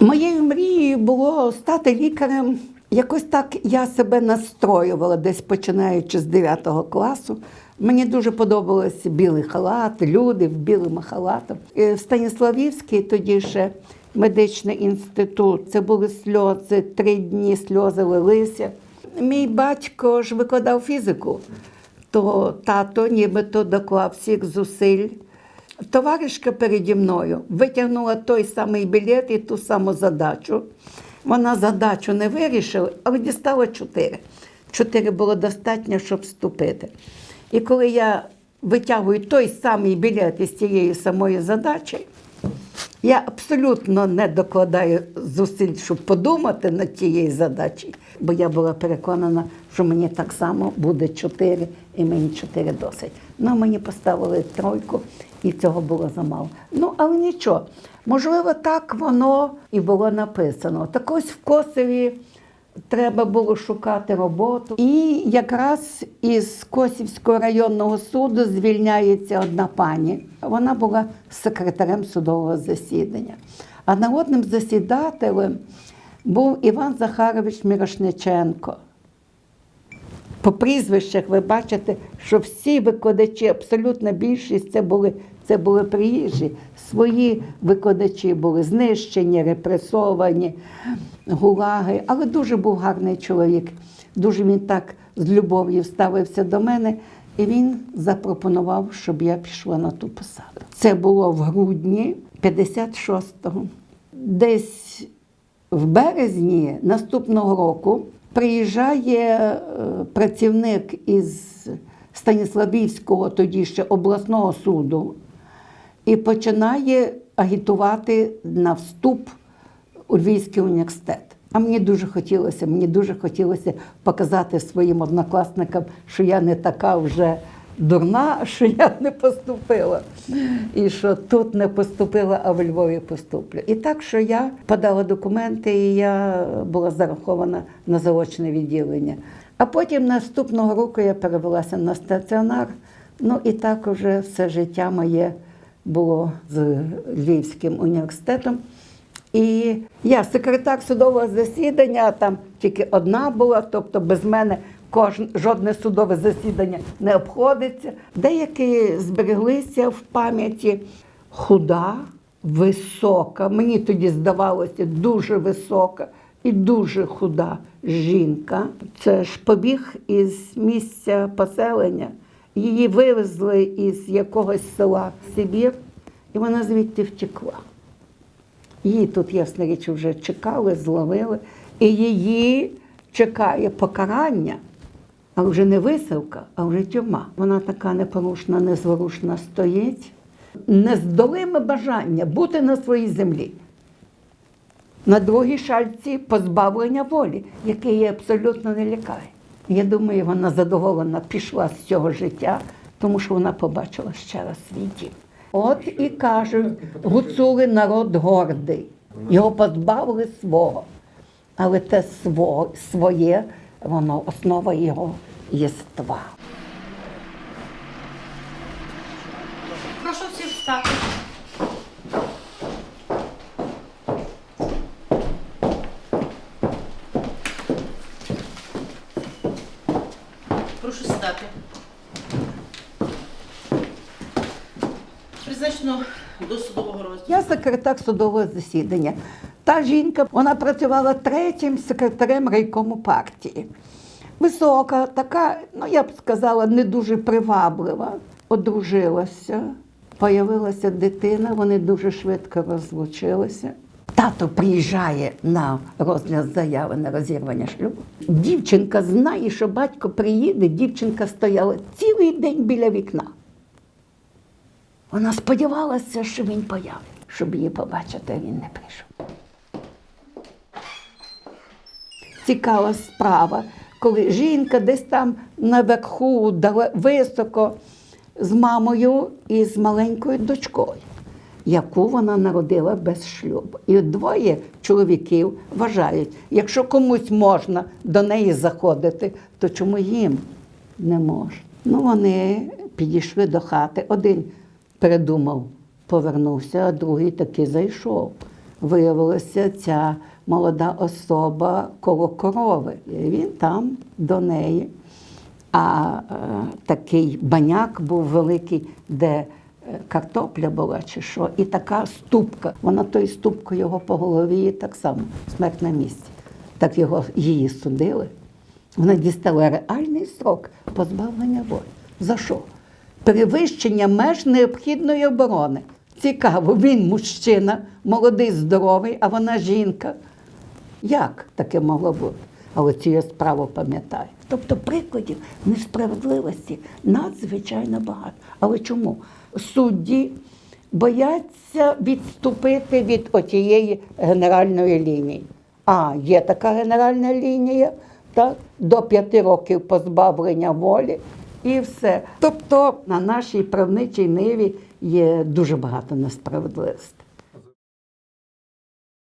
Моєю мрією було стати лікарем. Якось так я себе настроювала десь починаючи з 9 класу. Мені дуже подобалися білий халат, люди в білому халатах. Е, В Станіславівській тоді ще медичний інститут. Це були сльози, три дні сльози лилися. Мій батько ж викладав фізику, то тато нібито доклав всіх зусиль. Товаришка переді мною витягнула той самий білет і ту саму задачу. Вона задачу не вирішила, але дістала чотири. Чотири було достатньо, щоб вступити. І коли я витягую той самий білет із тієї самої задачі, я абсолютно не докладаю зусиль, щоб подумати над тією задачею, бо я була переконана, що мені так само буде чотири, і мені чотири досить. Ну, мені поставили тройку, і цього було замало. Ну, але нічого. Можливо, так воно і було написано. Так ось в Косові треба було шукати роботу. І якраз із Косівського районного суду звільняється одна пані. Вона була секретарем судового засідання. А народним засідателем був Іван Захарович Мірошниченко. По прізвищах ви бачите, що всі викладачі, абсолютна більшість це були, це були приїжджі. Свої викладачі були знищені, репресовані, гулаги. Але дуже був гарний чоловік. Дуже він так з любов'ю ставився до мене, і він запропонував, щоб я пішла на ту посаду. Це було в грудні 56-го. Десь в березні наступного року приїжджає е, працівник із Станіславівського, тоді ще обласного суду, і починає агітувати на вступ у Львівський університет. А мені дуже хотілося, мені дуже хотілося показати своїм однокласникам, що я не така вже дурна, що я не поступила. І що тут не поступила, а в Львові поступлю. І так, що я подала документи, і я була зарахована на заочне відділення. А потім наступного року я перевелася на стаціонар. Ну і так уже все життя моє було з Львівським університетом. І я секретар судового засідання, там тільки одна була, тобто без мене кожен, жодне судове засідання не обходиться. Деякі збереглися в пам'яті худа, висока. Мені тоді здавалося дуже висока і дуже худа жінка. Це ж побіг із місця поселення. Її вивезли із якогось села в Сибір, і вона звідти втекла. Її тут, ясна річ, вже чекали, зловили, і її чекає покарання, а вже не висилка, а вже тюрма. Вона така непорушна, незворушна стоїть, нездолиме бажання бути на своїй землі. На другій шальці позбавлення волі, яке її абсолютно не лякає. Я думаю, вона задоволена пішла з цього життя, тому що вона побачила ще раз свій дім. От і кажуть, гуцули народ гордий. Його позбавили свого. Але те своє, воно основа його єства. Прошу всіх встати. Сідати. Призначено до судового розділу. Я секретар судового засідання. Та жінка вона працювала третім секретарем райкому партії. Висока, така, ну я б сказала, не дуже приваблива. Одружилася, появилася дитина, вони дуже швидко розлучилися. Тато приїжджає на розгляд заяви на розірвання шлюбу. Дівчинка знає, що батько приїде. Дівчинка стояла цілий день біля вікна. Вона сподівалася, що він появиться, щоб її побачити, а він не прийшов. Цікава справа, коли жінка десь там наверху, високо, з мамою і з маленькою дочкою, яку вона народила без шлюбу. І двоє чоловіків вважають, якщо комусь можна до неї заходити, то чому їм не можна? Ну, вони підійшли до хати. Один передумав, повернувся, а другий таки зайшов. виявилася ця молода особа коло корови. І він там до неї. А е, такий баняк був великий, де картопля була чи що, і така ступка. Вона тою ступкою його по голові так само, смерть на місці. Так його, її судили. Вона дістала реальний срок позбавлення волі. За що? Перевищення меж необхідної оборони. Цікаво, він мужчина, молодий, здоровий, а вона жінка. Як таке могло бути? Але цю я справу пам'ятаю. Тобто прикладів несправедливості надзвичайно багато. Але чому? Судді бояться відступити від отієї генеральної лінії. А, є така генеральна лінія, так? до п'яти років позбавлення волі і все. Тобто на нашій правничій ниві є дуже багато несправедливості.